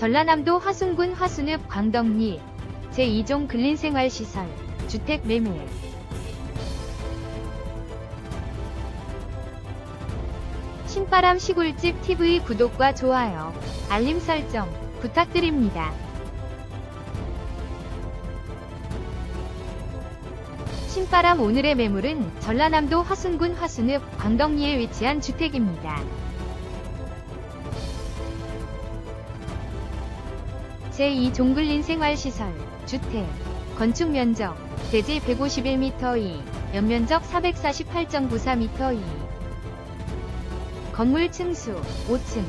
전라남도 화순군 화순읍 광덕리 제2종 근린생활시설 주택 매매 신바람 시골집 TV 구독과 좋아요, 알림 설정 부탁드립니다. 신바람 오늘의 매물은 전라남도 화순군 화순읍 광덕리에 위치한 주택입니다. 제2종근린 생활시설, 주택, 건축 면적, 대지 151m 2, 연면적 448.94m 2. 건물 층수, 5층.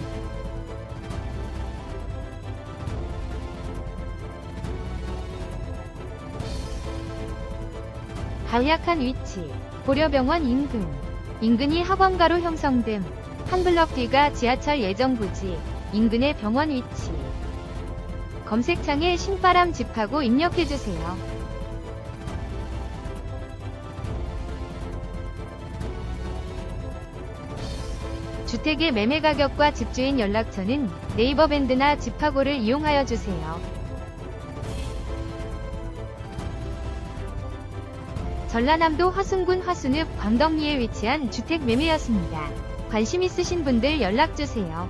간략한 위치, 고려병원 인근. 인근이 학원가로 형성됨. 한 블럭 뒤가 지하철 예정 부지, 인근의 병원 위치. 검색창에 신바람 집하고 입력해주세요. 주택의 매매 가격과 집주인 연락처는 네이버 밴드나 집하고를 이용하여 주세요. 전라남도 화순군 화순읍 광덕리에 위치한 주택 매매였습니다. 관심 있으신 분들 연락 주세요.